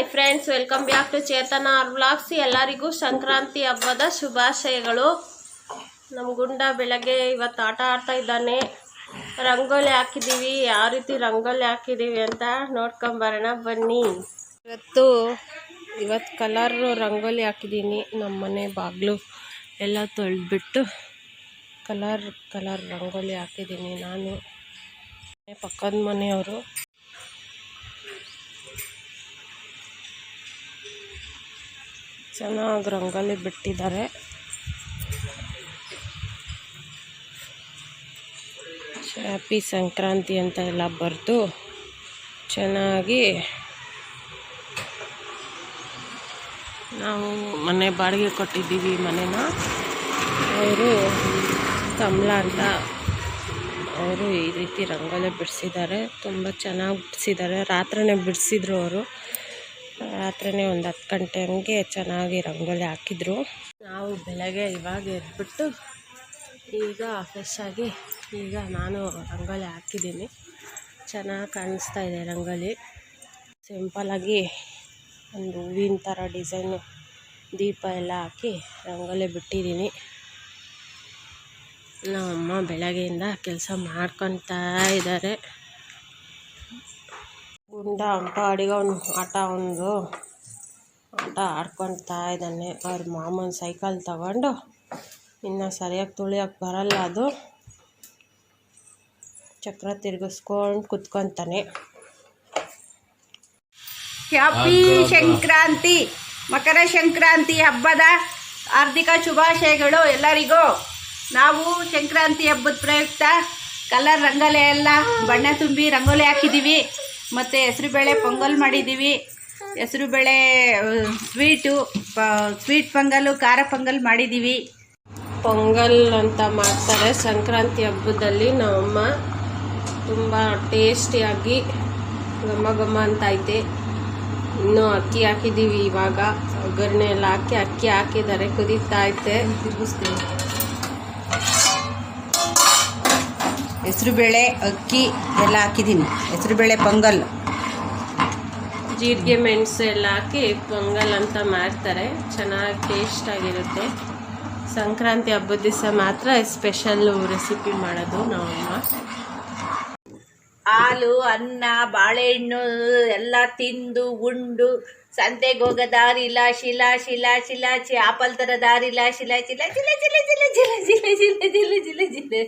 Hi friends welcome back to Chetana R vlogs ಎಲ್ಲರಿಗೂ ಸಂಕ್ರಾಂತಿ ಹಬ್ಬದ ಶುಭಾಶಯಗಳು. ನಮ್ಮ ಗುಂಡ ಬೆಳಗ್ಗೆ ಇವತ್ತು ಆಟ ಆಡ್ತಾ ಇದ್ದಾನೆ. ರಂಗೋಲಿ ಹಾಕಿದ್ದೀವಿ ಯಾವ ರೀತಿ ರಂಗೋಲಿ ಹಾಕಿದ್ದೀವಿ ಅಂತ ನೋಡ್ಕೊಂಬರೋಣ ಬನ್ನಿ. ಇವತ್ತು ಇವತ್ತು ಕಲರ್ ರಂಗೋಲಿ ಹಾಕಿದ್ದೀನಿ ನಮ್ಮ ಮನೆ ಬಾಗಿಲು ಎಲ್ಲ ತೊಳೆದ್ಬಿಟ್ಟು ಕಲರ್ ಕಲರ್ ರಂಗೋಲಿ ಹಾಕಿದ್ದೀನಿ ನಾನು. ಪಕ್ಕದ ಮನೆಯವರು. ಚೆನ್ನಾಗಿ ರಂಗೋಲಿ ಬಿಟ್ಟಿದ್ದಾರೆ. ಹ್ಯಾಪಿ ಸಂಕ್ರಾಂತಿ ಅಂತ ಎಲ್ಲ ಬರೆದು ಚೆನ್ನಾಗಿ ನಾವು ಮನೆ ಬಾಡಿಗೆ ಕೊಟ್ಟಿದ್ದೀವಿ ಮನೇನ. ಅವರು ಕಮಲ ಅಂತ ಅವರು ಈ ರೀತಿ ರಂಗೋಲಿ ಬಿಡಿಸಿದ್ದಾರೆ. ತುಂಬ ಚೆನ್ನಾಗಿ ಬಿಡಿಸಿದ್ದಾರೆ. ರಾತ್ರಿನೇ ಬಿಡಿಸಿದ್ರು ಅವರು. ರಾತ್ರಿನೇ ಒಂದು ಹತ್ತು ಗಂಟೆ ಹಂಗೆ ಚೆನ್ನಾಗಿ ರಂಗೋಲಿ ಹಾಕಿದ್ರು. ನಾವು ಬೆಳಗ್ಗೆ ಇವಾಗ ಎದ್ಬಿಟ್ಟು ಈಗ ಫ್ರೆಶ್ ಆಗಿ ಈಗ ನಾನು ರಂಗೋಲಿ ಹಾಕಿದ್ದೀನಿ. ಚೆನ್ನಾಗಿ ಕಾಣಿಸ್ತಾ ಇದೆ ರಂಗೋಲಿ. ಸಿಂಪಲಾಗಿ ಒಂದು ಹೂವಿನ ಥರ ಡಿಸೈನು ದೀಪ ಎಲ್ಲ ಹಾಕಿ ರಂಗೋಲಿ ಬಿಟ್ಟಿದ್ದೀನಿ. ನಮ್ಮಮ್ಮ ಬೆಳಗ್ಗೆಯಿಂದ ಕೆಲಸ ಮಾಡ್ಕೊತಾ ಇದ್ದಾರೆ. ಗುಂಡ ಆಟ ಅಡಿಗೆ ಅವನು ಆಟ ಒಂದು ಆಟ ಆಡ್ಕೊತಾ ಇದ್ದಾನೆ. ಅವ್ರ ಮಾಮನ ಸೈಕಲ್ ತಗೊಂಡು ಇನ್ನು ಸರಿಯಾಗಿ ತುಳಿಯೋಕೆ ಬರಲ್ಲ ಅದು. ಚಕ್ರ ತಿರುಗಿಸ್ಕೊಂಡು ಕುತ್ಕೊತಾನೆ. ಹ್ಯಾಪಿ ಸಂಕ್ರಾಂತಿ, ಮಕರ ಸಂಕ್ರಾಂತಿ ಹಬ್ಬದ ಹಾರ್ದಿಕ ಶುಭಾಶಯಗಳು ಎಲ್ಲರಿಗೂ. ನಾವು ಸಂಕ್ರಾಂತಿ ಹಬ್ಬದ ಪ್ರಯುಕ್ತ ಕಲರ್ ರಂಗೋಲೆ ಎಲ್ಲ ಬಣ್ಣ ತುಂಬಿ ರಂಗೋಲಿ ಹಾಕಿದ್ದೀವಿ. ಮತ್ತು ಹೆಸರುಬೇಳೆ ಪೊಂಗಲ್ ಮಾಡಿದ್ದೀವಿ ಹೆಸರುಬೇಳೆ ಸ್ವೀಟು ಪ ಸ್ವೀಟ್ ಪೊಂಗಲು ಖಾರ ಪೊಂಗಲ್ ಮಾಡಿದ್ದೀವಿ ಪೊಂಗಲ್ ಅಂತ ಮಾಡ್ತಾರೆ ಸಂಕ್ರಾಂತಿ ಹಬ್ಬದಲ್ಲಿ ನಮ್ಮಮ್ಮ ತುಂಬ ಟೇಸ್ಟಿಯಾಗಿ ಘಮ ಘಮ ಅಂತ ಐತೆ. ಇನ್ನೂ ಅಕ್ಕಿ ಹಾಕಿದ್ದೀವಿ ಇವಾಗ. ಒಗ್ಗರಣೆ ಎಲ್ಲ ಹಾಕಿ ಅಕ್ಕಿ ಹಾಕಿದ್ದಾರೆ ಕುದೀತಾ ಐತೆ. ಹೆಸರುಬೇಳೆ ಅಕ್ಕಿ ಎಲ್ಲ ಹಾಕಿದ್ದೀನಿ ಹೆಸರುಬೇಳೆ ಪೊಂಗಲ್ ಜೀರಿಗೆ ಮೆಣಸು ಎಲ್ಲ ಹಾಕಿ ಪೊಂಗಲ್ ಅಂತ ಮಾಡ್ತಾರೆ ಚೆನ್ನಾಗಿ ಟೇಸ್ಟಾಗಿರುತ್ತೆ ಸಂಕ್ರಾಂತಿ ಹಬ್ಬದ ದಿವಸ ಮಾತ್ರ ಸ್ಪೆಷಲ್ಲು ರೆಸಿಪಿ ಮಾಡೋದು ನಾವಮ್ಮ ಹಾಲು ಅನ್ನ ಬಾಳೆಹಣ್ಣು ಎಲ್ಲ ತಿಂದು ಉಂಡು ಸಂತೆಗೆ ಹೋಗೋ ದಾರಿ ಇಲ್ಲ ಶಿಲಾ ಶಿಲಾ ಶಿಲಾಚಿ ಆಪಲ್ ಥರ ದಾರಿ ಇಲ್ಲ ಶಿಲಾ ಚಿಲ ಚಿಲ ಚಿಲ ಚಿಲ ಚಿಲ ಚಿಲ ಚಿಲ ಚಿಲ ಚಿಲ ಚಿಲ ಚಿಲ ಚಿಲ